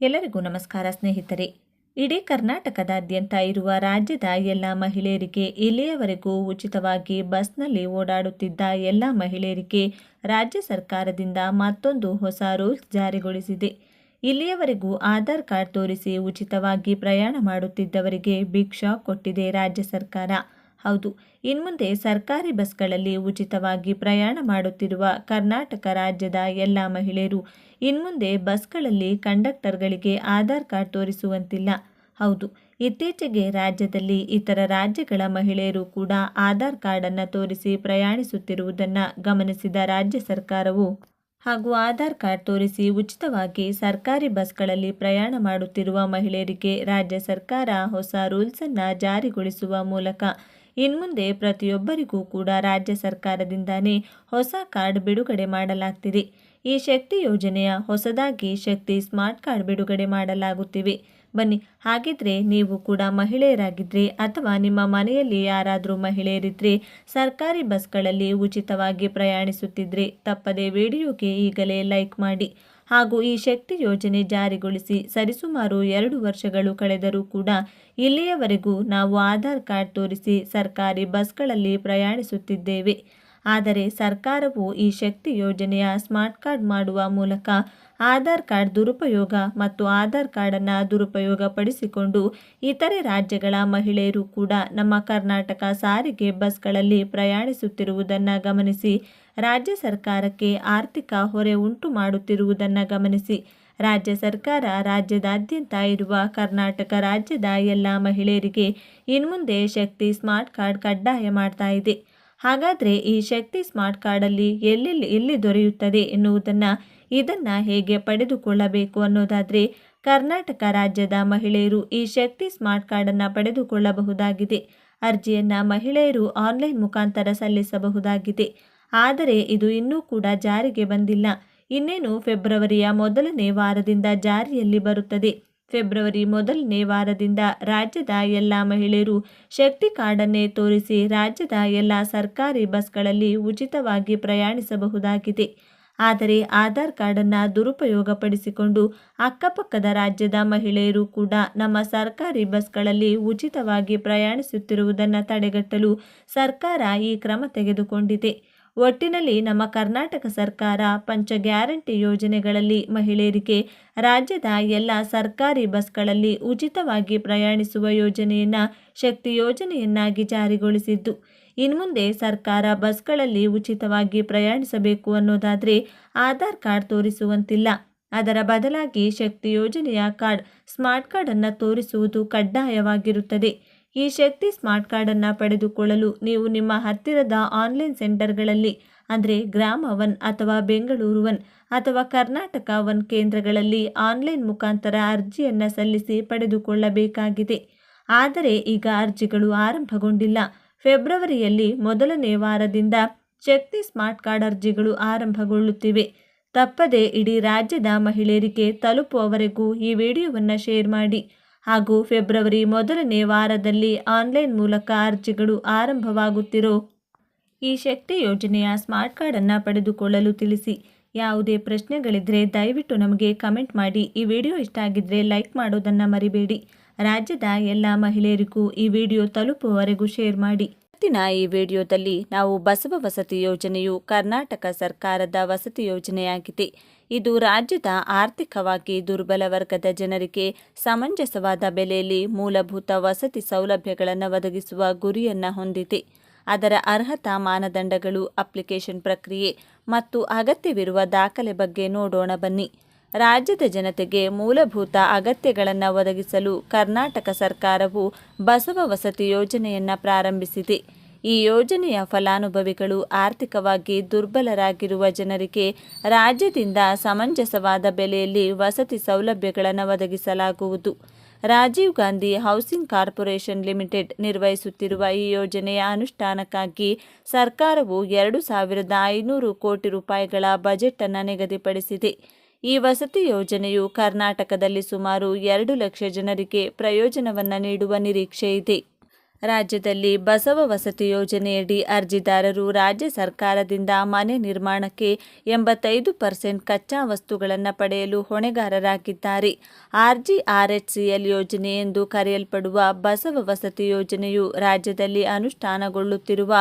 ಎಲ್ಲರಿಗೂ ನಮಸ್ಕಾರ ಸ್ನೇಹಿತರೆ. ಇಡೀ ಕರ್ನಾಟಕದಾದ್ಯಂತ ಇರುವ ರಾಜ್ಯದ ಎಲ್ಲ ಮಹಿಳೆಯರಿಗೆ ಇಲ್ಲಿಯವರೆಗೂ ಉಚಿತವಾಗಿ ಬಸ್ನಲ್ಲಿ ಓಡಾಡುತ್ತಿದ್ದ ಎಲ್ಲ ಮಹಿಳೆಯರಿಗೆ ರಾಜ್ಯ ಸರ್ಕಾರದಿಂದ ಮತ್ತೊಂದು ಹೊಸ ರೂಲ್ಸ್ ಜಾರಿಗೊಳಿಸಿದೆ. ಇಲ್ಲಿಯವರೆಗೂ ಆಧಾರ್ ಕಾರ್ಡ್ ತೋರಿಸಿ ಉಚಿತವಾಗಿ ಪ್ರಯಾಣ ಮಾಡುತ್ತಿದ್ದವರಿಗೆ ಭಿಕ್ಷಾ ಕೊಟ್ಟಿದೆ ರಾಜ್ಯ ಸರ್ಕಾರ. ಹೌದು. ಇನ್ಮುಂದೆ ಸರ್ಕಾರಿ ಬಸ್ಗಳಲ್ಲಿ ಉಚಿತವಾಗಿ ಪ್ರಯಾಣ ಮಾಡುತ್ತಿರುವ ಕರ್ನಾಟಕ ರಾಜ್ಯದ ಎಲ್ಲ ಮಹಿಳೆಯರು ಇನ್ಮುಂದೆ ಬಸ್ಗಳಲ್ಲಿ ಕಂಡಕ್ಟರ್ಗಳಿಗೆ ಆಧಾರ್ ಕಾರ್ಡ್ ತೋರಿಸುವಂತಿಲ್ಲ. ಹೌದು. ಇತ್ತೀಚೆಗೆ ರಾಜ್ಯದಲ್ಲಿ ಇತರ ರಾಜ್ಯಗಳ ಮಹಿಳೆಯರು ಕೂಡ ಆಧಾರ್ ಕಾರ್ಡನ್ನು ತೋರಿಸಿ ಪ್ರಯಾಣಿಸುತ್ತಿರುವುದನ್ನು ಗಮನಿಸಿದ ರಾಜ್ಯ ಸರ್ಕಾರವು ಹಾಗೂ ಆಧಾರ್ ಕಾರ್ಡ್ ತೋರಿಸಿ ಉಚಿತವಾಗಿ ಸರ್ಕಾರಿ ಬಸ್ಗಳಲ್ಲಿ ಪ್ರಯಾಣ ಮಾಡುತ್ತಿರುವ ಮಹಿಳೆಯರಿಗೆ ರಾಜ್ಯ ಸರ್ಕಾರ ಹೊಸ ರೂಲ್ಸನ್ನು ಜಾರಿಗೊಳಿಸುವ ಮೂಲಕ ಇನ್ಮುಂದೆ ಪ್ರತಿಯೊಬ್ಬರಿಗೂ ಕೂಡ ರಾಜ್ಯ ಸರ್ಕಾರದಿಂದಾನೇ ಹೊಸ ಕಾರ್ಡ್ ಬಿಡುಗಡೆ ಮಾಡಲಾಗ್ತಿದೆ. ಈ ಶಕ್ತಿ ಯೋಜನೆಯ ಹೊಸದಾಗಿ ಶಕ್ತಿ ಸ್ಮಾರ್ಟ್ ಕಾರ್ಡ್ ಬಿಡುಗಡೆ ಮಾಡಲಾಗುತ್ತಿವೆ. ಬನ್ನಿ, ಹಾಗಿದ್ರೆ ನೀವು ಕೂಡ ಮಹಿಳೆಯರಾಗಿದ್ದರೆ ಅಥವಾ ನಿಮ್ಮ ಮನೆಯಲ್ಲಿ ಯಾರಾದರೂ ಮಹಿಳೆಯರಿದ್ದರೆ ಸರ್ಕಾರಿ ಬಸ್ಗಳಲ್ಲಿ ಉಚಿತವಾಗಿ ಪ್ರಯಾಣಿಸುತ್ತಿದ್ರೆ ತಪ್ಪದೆ ವಿಡಿಯೋಗೆ ಈಗಲೇ ಲೈಕ್ ಮಾಡಿ. ಹಾಗೂ ಈ ಶಕ್ತಿ ಯೋಜನೆ ಜಾರಿಗೊಳಿಸಿ ಸರಿಸುಮಾರು ಎರಡು ವರ್ಷಗಳು ಕಳೆದರೂ ಕೂಡ ಇಲ್ಲಿಯವರೆಗೂ ನಾವು ಆಧಾರ್ ಕಾರ್ಡ್ ತೋರಿಸಿ ಸರ್ಕಾರಿ ಬಸ್ಗಳಲ್ಲಿ ಪ್ರಯಾಣಿಸುತ್ತಿದ್ದೇವೆ. ಆದರೆ ಸರ್ಕಾರವು ಈ ಶಕ್ತಿ ಯೋಜನೆಯ ಸ್ಮಾರ್ಟ್ ಕಾರ್ಡ್ ಮಾಡುವ ಮೂಲಕ ಆಧಾರ್ ಕಾರ್ಡ್ ದುರುಪಯೋಗ ಮತ್ತು ಆಧಾರ್ ಕಾರ್ಡನ್ನು ದುರುಪಯೋಗಪಡಿಸಿಕೊಂಡು ಇತರೆ ರಾಜ್ಯಗಳ ಮಹಿಳೆಯರು ಕೂಡ ನಮ್ಮ ಕರ್ನಾಟಕ ಸಾರಿಗೆ ಬಸ್ಗಳಲ್ಲಿ ಪ್ರಯಾಣಿಸುತ್ತಿರುವುದನ್ನು ಗಮನಿಸಿ, ರಾಜ್ಯ ಸರ್ಕಾರಕ್ಕೆ ಆರ್ಥಿಕ ಹೊರೆ ಉಂಟು ಮಾಡುತ್ತಿರುವುದನ್ನು ಗಮನಿಸಿ, ರಾಜ್ಯ ಸರ್ಕಾರ ರಾಜ್ಯದಾದ್ಯಂತ ಇರುವ ಕರ್ನಾಟಕ ರಾಜ್ಯದ ಎಲ್ಲ ಮಹಿಳೆಯರಿಗೆ ಇನ್ಮುಂದೆ ಶಕ್ತಿ ಸ್ಮಾರ್ಟ್ ಕಾರ್ಡ್ ಕಡ್ಡಾಯ ಮಾಡ್ತಾ ಇದೆ. ಹಾಗಾದರೆ ಈ ಶಕ್ತಿ ಸ್ಮಾರ್ಟ್ ಕಾರ್ಡಲ್ಲಿ ಎಲ್ಲೆಲ್ಲಿ ಎಲ್ಲಿ ದೊರೆಯುತ್ತದೆ ಎನ್ನುವುದನ್ನು ಇದನ್ನು ಹೇಗೆ ಪಡೆದುಕೊಳ್ಳಬೇಕು ಅನ್ನೋದಾದರೆ ಕರ್ನಾಟಕ ರಾಜ್ಯದ ಮಹಿಳೆಯರು ಈ ಶಕ್ತಿ ಸ್ಮಾರ್ಟ್ ಕಾರ್ಡನ್ನು ಪಡೆದುಕೊಳ್ಳಬಹುದಾಗಿದೆ. ಅರ್ಜಿಯನ್ನು ಮಹಿಳೆಯರು ಆನ್ಲೈನ್ ಮುಖಾಂತರ ಸಲ್ಲಿಸಬಹುದಾಗಿದೆ. ಆದರೆ ಇದು ಇನ್ನೂ ಕೂಡ ಜಾರಿಗೆ ಬಂದಿಲ್ಲ. ಇನ್ನೇನು ಫೆಬ್ರವರಿಯ ಮೊದಲನೇ ವಾರದಿಂದ ಜಾರಿಯಲ್ಲಿ ಬರುತ್ತದೆ. ಫೆಬ್ರವರಿ ಮೊದಲನೇ ವಾರದಿಂದ ರಾಜ್ಯದ ಎಲ್ಲ ಮಹಿಳೆಯರು ಶಕ್ತಿ ಕಾರ್ಡನ್ನೇ ತೋರಿಸಿ ರಾಜ್ಯದ ಎಲ್ಲ ಸರ್ಕಾರಿ ಬಸ್ಗಳಲ್ಲಿ ಉಚಿತವಾಗಿ ಪ್ರಯಾಣಿಸಬಹುದಾಗಿದೆ. ಆದರೆ ಆಧಾರ್ ಕಾರ್ಡನ್ನು ದುರುಪಯೋಗಪಡಿಸಿಕೊಂಡು ಅಕ್ಕಪಕ್ಕದ ರಾಜ್ಯದ ಮಹಿಳೆಯರು ಕೂಡ ನಮ್ಮ ಸರ್ಕಾರಿ ಬಸ್ಗಳಲ್ಲಿ ಉಚಿತವಾಗಿ ಪ್ರಯಾಣಿಸುತ್ತಿರುವುದನ್ನು ತಡೆಗಟ್ಟಲು ಸರ್ಕಾರ ಈ ಕ್ರಮ ತೆಗೆದುಕೊಂಡಿದೆ. ಒಟ್ಟಿನಲ್ಲಿ ನಮ್ಮ ಕರ್ನಾಟಕ ಸರ್ಕಾರ ಪಂಚ ಗ್ಯಾರಂಟಿ ಯೋಜನೆಗಳಲ್ಲಿ ಮಹಿಳೆಯರಿಗೆ ರಾಜ್ಯದ ಎಲ್ಲ ಸರ್ಕಾರಿ ಬಸ್ಗಳಲ್ಲಿ ಉಚಿತವಾಗಿ ಪ್ರಯಾಣಿಸುವ ಯೋಜನೆಯನ್ನು ಶಕ್ತಿ ಯೋಜನೆಯನ್ನಾಗಿ ಜಾರಿಗೊಳಿಸಿದ್ದು. ಇನ್ಮುಂದೆ ಸರ್ಕಾರ ಬಸ್ಗಳಲ್ಲಿ ಉಚಿತವಾಗಿ ಪ್ರಯಾಣಿಸಬೇಕು ಅನ್ನೋದಾದರೆ ಆಧಾರ್ ಕಾರ್ಡ್ ತೋರಿಸುವಂತಿಲ್ಲ. ಅದರ ಬದಲಾಗಿ ಶಕ್ತಿ ಯೋಜನೆಯ ಕಾರ್ಡ್, ಸ್ಮಾರ್ಟ್ ಕಾರ್ಡನ್ನು ತೋರಿಸುವುದು ಕಡ್ಡಾಯವಾಗಿರುತ್ತದೆ. ಈ ಶಕ್ತಿ ಸ್ಮಾರ್ಟ್ ಕಾರ್ಡನ್ನು ಪಡೆದುಕೊಳ್ಳಲು ನೀವು ನಿಮ್ಮ ಹತ್ತಿರದ ಆನ್ಲೈನ್ ಸೆಂಟರ್ಗಳಲ್ಲಿ, ಅಂದರೆ ಗ್ರಾಮ ಒನ್ ಅಥವಾ ಬೆಂಗಳೂರು ಒನ್ ಅಥವಾ ಕರ್ನಾಟಕ ಒನ್ ಕೇಂದ್ರಗಳಲ್ಲಿ ಆನ್ಲೈನ್ ಮುಖಾಂತರ ಅರ್ಜಿಯನ್ನು ಸಲ್ಲಿಸಿ ಪಡೆದುಕೊಳ್ಳಬೇಕಾಗಿದೆ. ಆದರೆ ಈಗ ಅರ್ಜಿಗಳು ಆರಂಭಗೊಂಡಿಲ್ಲ. ಫೆಬ್ರವರಿಯಲ್ಲಿ ಮೊದಲನೇ ವಾರದಿಂದ ಶಕ್ತಿ ಸ್ಮಾರ್ಟ್ ಕಾರ್ಡ್ ಅರ್ಜಿಗಳು ಆರಂಭಗೊಳ್ಳುತ್ತಿವೆ. ತಪ್ಪದೆ ಇಡೀ ರಾಜ್ಯದ ಮಹಿಳೆಯರಿಗೆ ತಲುಪುವವರೆಗೂ ಈ ವಿಡಿಯೋವನ್ನು ಶೇರ್ ಮಾಡಿ. ಹಾಗೂ ಫೆಬ್ರವರಿ ಮೊದಲನೇ ವಾರದಲ್ಲಿ ಆನ್ಲೈನ್ ಮೂಲಕ ಅರ್ಜಿಗಳು ಆರಂಭವಾಗುತ್ತಿರೋ ಈ ಶಕ್ತಿ ಯೋಜನೆಯ ಸ್ಮಾರ್ಟ್ ಕಾರ್ಡನ್ನು ಪಡೆದುಕೊಳ್ಳಲು ತಿಳಿಸಿ. ಯಾವುದೇ ಪ್ರಶ್ನೆಗಳಿದ್ದರೆ ದಯವಿಟ್ಟು ನಮಗೆ ಕಮೆಂಟ್ ಮಾಡಿ. ಈ ವಿಡಿಯೋ ಇಷ್ಟ ಆಗಿದ್ದರೆ ಲೈಕ್ ಮಾಡೋದನ್ನು ಮರಿಬೇಡಿ. ರಾಜ್ಯದ ಎಲ್ಲ ಮಹಿಳೆಯರಿಗೂ ಈ ವಿಡಿಯೋ ತಲುಪುವವರೆಗೂ ಶೇರ್ ಮಾಡಿ. ಇವತ್ತಿನ ಈ ವಿಡಿಯೋದಲ್ಲಿ ನಾವು ಬಸವ ವಸತಿ ಯೋಜನೆಯು ಕರ್ನಾಟಕ ಸರ್ಕಾರದ ವಸತಿ ಯೋಜನೆಯಾಗಿದೆ. ಇದು ರಾಜ್ಯದ ಆರ್ಥಿಕವಾಗಿ ದುರ್ಬಲ ವರ್ಗದ ಜನರಿಗೆ ಸಮಂಜಸವಾದ ಬೆಲೆಯಲ್ಲಿ ಮೂಲಭೂತ ವಸತಿ ಸೌಲಭ್ಯಗಳನ್ನು ಒದಗಿಸುವ ಗುರಿಯನ್ನು ಹೊಂದಿದೆ. ಅದರ ಅರ್ಹತಾ ಮಾನದಂಡಗಳು, ಅಪ್ಲಿಕೇಶನ್ ಪ್ರಕ್ರಿಯೆ ಮತ್ತು ಅಗತ್ಯವಿರುವ ದಾಖಲೆ ಬಗ್ಗೆ ನೋಡೋಣ ಬನ್ನಿ. ರಾಜ್ಯದ ಜನತೆಗೆ ಮೂಲಭೂತ ಅಗತ್ಯಗಳನ್ನು ಒದಗಿಸಲು ಕರ್ನಾಟಕ ಸರ್ಕಾರವು ಬಸವ ವಸತಿ ಯೋಜನೆಯನ್ನು ಪ್ರಾರಂಭಿಸಿದೆ. ಈ ಯೋಜನೆಯ ಫಲಾನುಭವಿಗಳು ಆರ್ಥಿಕವಾಗಿ ದುರ್ಬಲರಾಗಿರುವ ಜನರಿಗೆ ರಾಜ್ಯದಿಂದ ಸಮಂಜಸವಾದ ಬೆಲೆಯಲ್ಲಿ ವಸತಿ ಸೌಲಭ್ಯಗಳನ್ನು ಒದಗಿಸಲಾಗುವುದು. Rajiv Gandhi housing corporation limited ನಿರ್ವಹಿಸುತ್ತಿರುವ ಈ ಯೋಜನೆಯ ಅನುಷ್ಠಾನಕ್ಕಾಗಿ ಸರ್ಕಾರವು ಎರಡು ಸಾವಿರದ ಐನೂರು ಕೋಟಿ ರೂಪಾಯಿಗಳ ಬಜೆಟ್ ಅನ್ನು ನಿಗದಿಪಡಿಸಿದೆ. ಈ ವಸತಿ ಯೋಜನೆಯು ಕರ್ನಾಟಕದಲ್ಲಿ ಸುಮಾರು ಎರಡು ಲಕ್ಷ ಜನರಿಗೆ ಪ್ರಯೋಜನವನ್ನು ನೀಡುವ ನಿರೀಕ್ಷೆ ಇದೆ ರಾಜ್ಯದಲ್ಲಿ ಬಸವ ವಸತಿ ಯೋಜನೆಯಡಿ ಅರ್ಜಿದಾರರು ರಾಜ್ಯ ಸರ್ಕಾರದಿಂದ ಮನೆ ನಿರ್ಮಾಣಕ್ಕೆ ಎಂಬತ್ತೈದು ಪರ್ಸೆಂಟ್ ಕಚ್ಚಾ ವಸ್ತುಗಳನ್ನು ಪಡೆಯಲು ಹೊಣೆಗಾರರಾಗಿದ್ದಾರೆ. ಆರ್ಜಿಆರ್ಎಚ್ಸಿಎಲ್ ಯೋಜನೆ ಎಂದು ಕರೆಯಲ್ಪಡುವ ಬಸವ ವಸತಿ ಯೋಜನೆಯು ರಾಜ್ಯದಲ್ಲಿ ಅನುಷ್ಠಾನಗೊಳ್ಳುತ್ತಿರುವ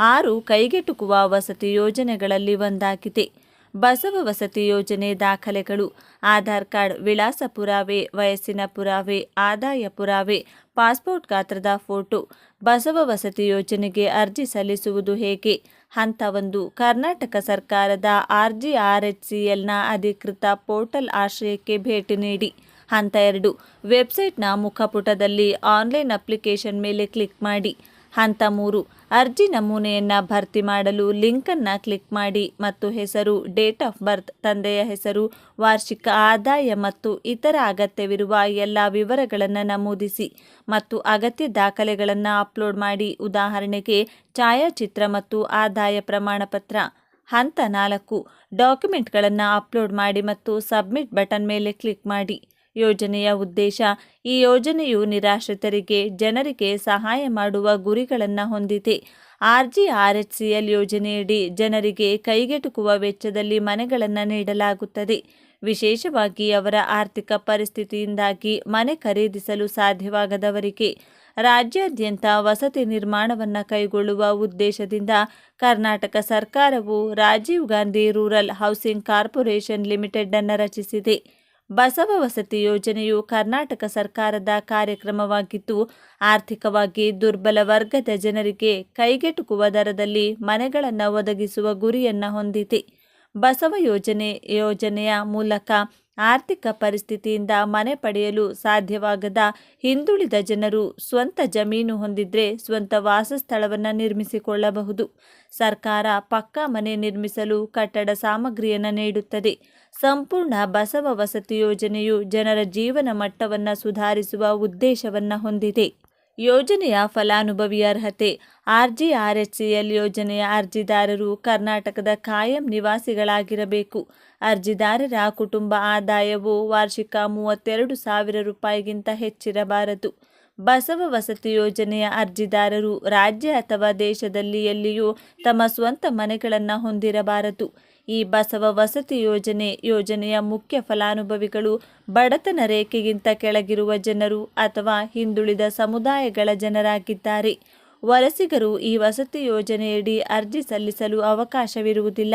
ಆರು ಕೈಗೆಟುಕುವ ವಸತಿ ಯೋಜನೆಗಳಲ್ಲಿ ಒಂದಾಗಿದೆ. ಬಸವ ವಸತಿ ಯೋಜನೆ ದಾಖಲೆಗಳು, ಆಧಾರ್ ಕಾರ್ಡ್ ವಿಳಾಸ ಪುರಾವೆ ವಯಸ್ಸಿನ ಪುರಾವೆ, ಆದಾಯ ಪುರಾವೆ, ಪಾಸ್ಪೋರ್ಟ್ ಗಾತ್ರದ ಫೋಟೋ, ಬಸವ ವಸತಿ ಯೋಜನೆಗೆ ಅರ್ಜಿ ಸಲ್ಲಿಸುವುದು ಹೇಗೆ? ಹಂತ ಒಂದು ಕರ್ನಾಟಕ ಸರ್ಕಾರದ ಆರ್ಜಿಆರ್ಎಚ್ಸಿಎಲ್ನ ಅಧಿಕೃತ ಪೋರ್ಟಲ್ ಆಶ್ರಯಕ್ಕೆ ಭೇಟಿ ನೀಡಿ. ಹಂತ ಎರಡು, ವೆಬ್ಸೈಟ್ನ ಮುಖಪುಟದಲ್ಲಿ ಆನ್ಲೈನ್ ಅಪ್ಲಿಕೇಶನ್ ಮೇಲೆ ಕ್ಲಿಕ್ ಮಾಡಿ. ಹಂತ ಮೂರು. ಅರ್ಜಿ ನಮೂನೆಯನ್ನು ಭರ್ತಿ ಮಾಡಲು ಲಿಂಕನ್ನು ಕ್ಲಿಕ್ ಮಾಡಿ ಮತ್ತು ಹೆಸರು, ಡೇಟ್ ಆಫ್ ಬರ್ತ್, ತಂದೆಯ ಹೆಸರು, ವಾರ್ಷಿಕ ಆದಾಯ ಮತ್ತು ಇತರ ಅಗತ್ಯವಿರುವ ಎಲ್ಲ ವಿವರಗಳನ್ನು ನಮೂದಿಸಿ ಮತ್ತು ಅಗತ್ಯ ದಾಖಲೆಗಳನ್ನು ಅಪ್ಲೋಡ್ ಮಾಡಿ ಉದಾಹರಣೆಗೆ ಛಾಯಾಚಿತ್ರ ಮತ್ತು ಆದಾಯ ಪ್ರಮಾಣಪತ್ರ. ಹಂತ ನಾಲ್ಕು. ಡಾಕ್ಯುಮೆಂಟ್ಗಳನ್ನು ಅಪ್ಲೋಡ್ ಮಾಡಿ ಮತ್ತು ಸಬ್ಮಿಟ್ ಬಟನ್ ಮೇಲೆ ಕ್ಲಿಕ್ ಮಾಡಿ. ಯೋಜನೆಯ ಉದ್ದೇಶ. ಈ ಯೋಜನೆಯು ನಿರಾಶ್ರಿತರಿಗೆ ಜನರಿಗೆ ಸಹಾಯ ಮಾಡುವ ಗುರಿಗಳನ್ನು ಹೊಂದಿದೆ. ಆರ್ಜಿಆರ್ಎಚ್ಸಿಎಲ್ ಯೋಜನೆಯಡಿ ಜನರಿಗೆ ಕೈಗೆಟುಕುವ ವೆಚ್ಚದಲ್ಲಿ ಮನೆಗಳನ್ನು ನೀಡಲಾಗುತ್ತದೆ. ವಿಶೇಷವಾಗಿ ಅವರ ಆರ್ಥಿಕ ಪರಿಸ್ಥಿತಿಯಿಂದಾಗಿ ಮನೆ ಖರೀದಿಸಲು ಸಾಧ್ಯವಾಗದವರಿಗೆ ರಾಜ್ಯಾದ್ಯಂತ ವಸತಿ ನಿರ್ಮಾಣವನ್ನು ಕೈಗೊಳ್ಳುವ ಉದ್ದೇಶದಿಂದ ಕರ್ನಾಟಕ ಸರ್ಕಾರವು Rajiv Gandhi rural housing corporation limited ಅನ್ನು ರಚಿಸಿದೆ. ಬಸವ ವಸತಿ ಯೋಜನೆಯು ಕರ್ನಾಟಕ ಸರ್ಕಾರದ ಕಾರ್ಯಕ್ರಮವಾಗಿದ್ದು, ಆರ್ಥಿಕವಾಗಿ ದುರ್ಬಲ ವರ್ಗದ ಜನರಿಗೆ ಕೈಗೆಟುಕುವ ದರದಲ್ಲಿ ಮನೆಗಳನ್ನು ಒದಗಿಸುವ ಗುರಿಯನ್ನು ಹೊಂದಿದೆ. ಬಸವ ಯೋಜನೆ, ಯೋಜನೆಯ ಮೂಲಕ ಆರ್ಥಿಕ ಪರಿಸ್ಥಿತಿಯಿಂದ ಮನೆ ಪಡೆಯಲು ಸಾಧ್ಯವಾಗದ ಹಿಂದುಳಿದ ಜನರು ಸ್ವಂತ ಜಮೀನು ಹೊಂದಿದ್ರೆ ಸ್ವಂತ ವಾಸಸ್ಥಳವನ್ನು ನಿರ್ಮಿಸಿಕೊಳ್ಳಬಹುದು. ಸರ್ಕಾರ ಪಕ್ಕಾ ಮನೆ ನಿರ್ಮಿಸಲು ಕಟ್ಟಡ ಸಾಮಗ್ರಿಯನ್ನು ನೀಡುತ್ತದೆ. ಸಂಪೂರ್ಣ ಬಸವ ವಸತಿ ಯೋಜನೆಯು ಜನರ ಜೀವನ ಮಟ್ಟವನ್ನು ಸುಧಾರಿಸುವ ಉದ್ದೇಶವನ್ನು ಹೊಂದಿದೆ. ಯೋಜನೆಯ ಫಲಾನುಭವಿ ಅರ್ಹತೆ. ಆರ್ಜಿಆರ್ಎಚ್ಸಿಎಲ್ ಯೋಜನೆಯ ಅರ್ಜಿದಾರರು ಕರ್ನಾಟಕದ ಕಾಯಂ ನಿವಾಸಿಗಳಾಗಿರಬೇಕು. ಅರ್ಜಿದಾರರ ಕುಟುಂಬ ಆದಾಯವು ವಾರ್ಷಿಕ ಮೂವತ್ತೆರಡು ಸಾವಿರ ರೂಪಾಯಿಗಿಂತ ಹೆಚ್ಚಿರಬಾರದು. ಬಸವ ವಸತಿ ಯೋಜನೆಯ ಅರ್ಜಿದಾರರು ರಾಜ್ಯ ಅಥವಾ ದೇಶದಲ್ಲಿ ಎಲ್ಲಿಯೂ ತಮ್ಮ ಸ್ವಂತ ಮನೆಗಳನ್ನು ಹೊಂದಿರಬಾರದು. ಈ ಬಸವ ವಸತಿ ಯೋಜನೆ ಯೋಜನೆಯ ಮುಖ್ಯ ಫಲಾನುಭವಿಗಳು ಬಡತನ ರೇಖೆಗಿಂತ ಕೆಳಗಿರುವ ಜನರು ಅಥವಾ ಹಿಂದುಳಿದ ಸಮುದಾಯಗಳ ಜನರಾಗಿದ್ದಾರೆ. ವಲಸಿಗರು ಈ ವಸತಿ ಯೋಜನೆಯಡಿ ಅರ್ಜಿ ಸಲ್ಲಿಸಲು ಅವಕಾಶವಿರುವುದಿಲ್ಲ.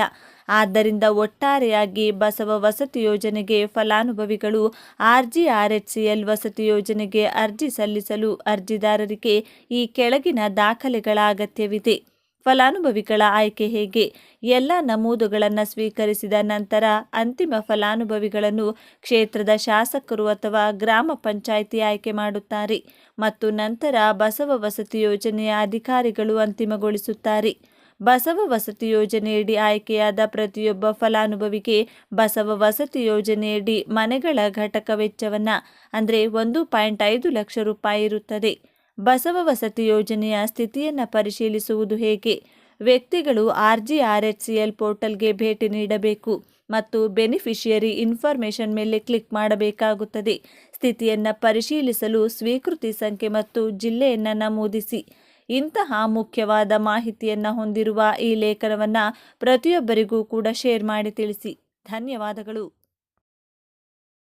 ಆದ್ದರಿಂದ ಒಟ್ಟಾರೆಯಾಗಿ ಬಸವ ವಸತಿ ಯೋಜನೆಗೆ ಫಲಾನುಭವಿಗಳು ಆರ್ಜಿಆರ್ಎಚ್ಸಿಎಲ್ ವಸತಿ ಯೋಜನೆಗೆ ಅರ್ಜಿ ಸಲ್ಲಿಸಲು ಅರ್ಜಿದಾರರಿಗೆ ಈ ಕೆಳಗಿನ ದಾಖಲೆಗಳ ಅಗತ್ಯವಿದೆ. ಫಲಾನುಭವಿಗಳ ಆಯ್ಕೆ ಹೇಗೆ? ಎಲ್ಲ ನಮೂದುಗಳನ್ನು ಸ್ವೀಕರಿಸಿದ ನಂತರ ಅಂತಿಮ ಫಲಾನುಭವಿಗಳನ್ನು ಕ್ಷೇತ್ರದ ಶಾಸಕರು ಅಥವಾ ಗ್ರಾಮ ಪಂಚಾಯಿತಿ ಆಯ್ಕೆ ಮಾಡುತ್ತಾರೆ ಮತ್ತು ನಂತರ ಬಸವ ವಸತಿ ಯೋಜನೆಯ ಅಧಿಕಾರಿಗಳು ಅಂತಿಮಗೊಳಿಸುತ್ತಾರೆ. ಬಸವ ವಸತಿ ಯೋಜನೆಯಡಿ ಆಯ್ಕೆಯಾದ ಪ್ರತಿಯೊಬ್ಬ ಫಲಾನುಭವಿಗೆ ಬಸವ ವಸತಿ ಯೋಜನೆಯಡಿ ಮನೆಗಳ ಘಟಕ ವೆಚ್ಚವನ್ನು, ಅಂದರೆ ಒಂದು ಪಾಯಿಂಟ್ ಐದು ಲಕ್ಷ ರೂಪಾಯಿ ಇರುತ್ತದೆ. ಬಸವ ವಸತಿ ಯೋಜನೆಯ ಸ್ಥಿತಿಯನ್ನು ಪರಿಶೀಲಿಸುವುದು ಹೇಗೆ? ವ್ಯಕ್ತಿಗಳು R G R H C L ಪೋರ್ಟಲ್ಗೆ ಭೇಟಿ ನೀಡಬೇಕು ಮತ್ತು ಬೆನಿಫಿಷಿಯರಿ ಇನ್ಫಾರ್ಮೇಷನ್ ಮೇಲೆ ಕ್ಲಿಕ್ ಮಾಡಬೇಕಾಗುತ್ತದೆ. ಸ್ಥಿತಿಯನ್ನು ಪರಿಶೀಲಿಸಲು ಸ್ವೀಕೃತಿ ಸಂಖ್ಯೆ ಮತ್ತು ಜಿಲ್ಲೆಯನ್ನು ನಮೂದಿಸಿ. ಇಂತಹ ಮುಖ್ಯವಾದ ಮಾಹಿತಿಯನ್ನು ಹೊಂದಿರುವ ಈ ಲೇಖನವನ್ನು ಪ್ರತಿಯೊಬ್ಬರಿಗೂ ಕೂಡ ಶೇರ್ ಮಾಡಿ ತಿಳಿಸಿ. ಧನ್ಯವಾದಗಳು.